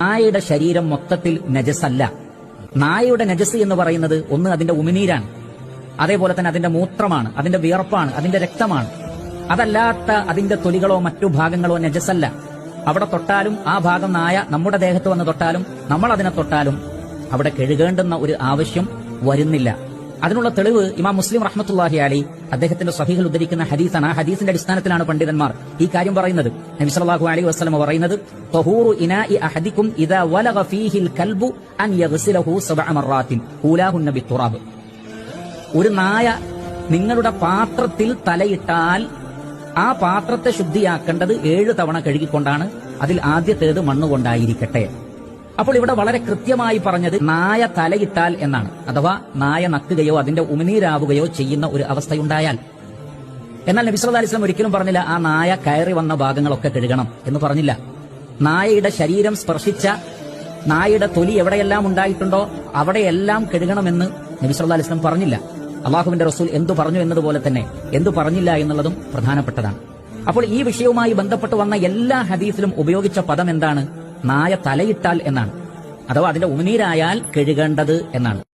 നായയുടെ ശരീരം മൊത്തത്തിൽ നജസല്ല നായയുടെ നജസ് എന്ന് പറയുന്നത് ഒന്ന് അതിന്റെ ഉമിനീരാണ്. അതേപോലെ തന്നെ അതിന്റെ മൂത്രമാണ് അതിന്റെ വിയർപ്പാണ് അതിന്റെ രക്തമാണ്. അതല്ലാത്ത അതിന്റെ തൊലികളോ മറ്റു ഭാഗങ്ങളോ നജസല്ല അവിടെ തൊട്ടാലും ആ ഭാഗം നായ നമ്മുടെ ദേഹത്ത് വന്ന് തൊട്ടാലും നമ്മൾ അതിനെ തൊട്ടാലും അവിടെ കഴുകേണ്ടുന്ന ഒരു ആവശ്യം വരുന്നില്ല. അതിനുള്ള തെളിവ് ഇമാം മുസ്ലിം റഹ്മത്തുള്ളാഹി അലി അദ്ദേഹത്തിന്റെ സഹികൾ ഉദ്ധരിക്കുന്ന ഹദീസാണ്. ആ ഹദീസിന്റെ അടിസ്ഥാനത്തിലാണ് പണ്ഡിതന്മാർ ഈ കാര്യം പറയുന്നത്. നബി സല്ലല്ലാഹു അലൈഹി വസല്ലം പറയുന്നത് തഹൂറു അഹദികും ഇദാ വലഗ ഫീഹിൽ കൽബു അൻ യഗ്സിലഹു ബിത്തുറാബ് ഒരു നായ നിങ്ങളുടെ പാത്രത്തിൽ തലയിട്ടാൽ ആ പാത്രത്തെ ശുദ്ധിയാക്കേണ്ടത് ഏഴ് തവണ കഴുകിക്കൊണ്ടാണ്. അതിൽ ആദ്യത്തേത് മണ്ണുകൊണ്ടായിരിക്കട്ടെ. അപ്പോൾ ഇവിടെ വളരെ കൃത്യമായി പറഞ്ഞത് നായ തലയിട്ടാൽ എന്നാണ്. അഥവാ നായ നക്കുകയോ അതിന്റെ ഉമിനീരാവുകയോ ചെയ്യുന്ന ഒരു അവസ്ഥയുണ്ടായാൽ. എന്നാൽ നബി സല്ലല്ലാഹു അലൈഹി ഒരിക്കലും പറഞ്ഞില്ല ആ നായ കയറി വന്ന ഭാഗങ്ങളൊക്കെ കഴുകണം എന്ന് പറഞ്ഞില്ല. നായയുടെ ശരീരം സ്പർശിച്ച നായയുടെ തൊലി എവിടെയെല്ലാം ഉണ്ടായിട്ടുണ്ടോ അവിടെയെല്ലാം കഴുകണമെന്ന് നബി സല്ലല്ലാഹു അലൈഹി പറഞ്ഞില്ല. അള്ളാഹുവിന്റെ റസൂൽ എന്തു പറഞ്ഞു എന്നതുപോലെ തന്നെ എന്തു പറഞ്ഞില്ല എന്നുള്ളതും പ്രധാനപ്പെട്ടതാണ്. അപ്പോൾ ഈ വിഷയവുമായി ബന്ധപ്പെട്ട് വന്ന എല്ലാ ഹദീസിലും ഉപയോഗിച്ച പദം എന്താണ്? നായ തലയിട്ടാൽ എന്നാണ്. അഥവാ അതിന്റെ ഉമിനീരായാൽ കഴുകേണ്ടത് എന്നാണ്.